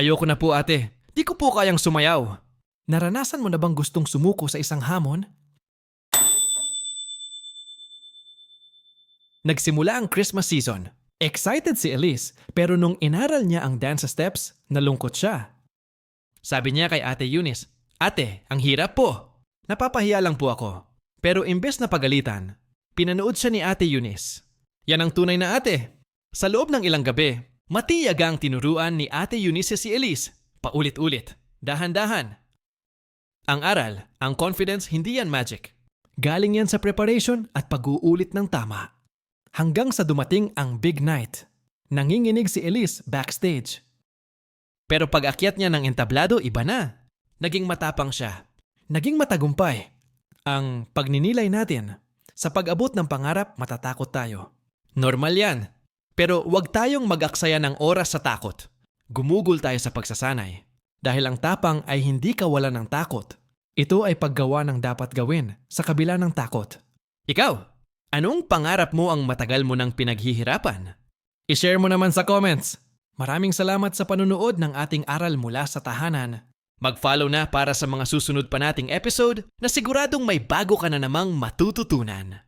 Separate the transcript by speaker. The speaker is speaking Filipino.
Speaker 1: Ayoko na po ate. Di ko po kayang sumayaw. Naranasan mo na bang gustong sumuko sa isang hamon? Nagsimula ang Christmas season. Excited si Elise pero nung inaral niya ang dance steps, nalungkot siya. Sabi niya kay Ate Eunice, Ate, ang hirap po. Napapahiya lang po ako. Pero imbes na pagalitan, pinanood siya ni Ate Eunice. Yan ang tunay na ate. Sa loob ng ilang gabi, matiyaga ang tinuruan ni Ate Eunice si Elise. Paulit-ulit, dahan-dahan. Ang aral, ang confidence, hindi yan magic. Galing yan sa preparation at pag-uulit ng tama. Hanggang sa dumating ang big night. Nanginginig si Elise backstage. Pero pag akyat niya ng entablado, iba na. Naging matapang siya. Naging matagumpay. Ang pagninilay natin, sa pag-abot ng pangarap, matatakot tayo. Normal yan. Pero huwag tayong mag-aksaya ng oras sa takot. Gumugol tayo sa pagsasanay. Dahil ang tapang ay hindi kawalan ng takot. Ito ay paggawa ng dapat gawin sa kabila ng takot. Ikaw, anong pangarap mo ang matagal mo nang pinaghihirapan? I-share mo naman sa comments. Maraming salamat sa panunood ng ating aral mula sa tahanan. Mag-follow na para sa mga susunod pa nating episode na siguradong may bago ka na namang matututunan.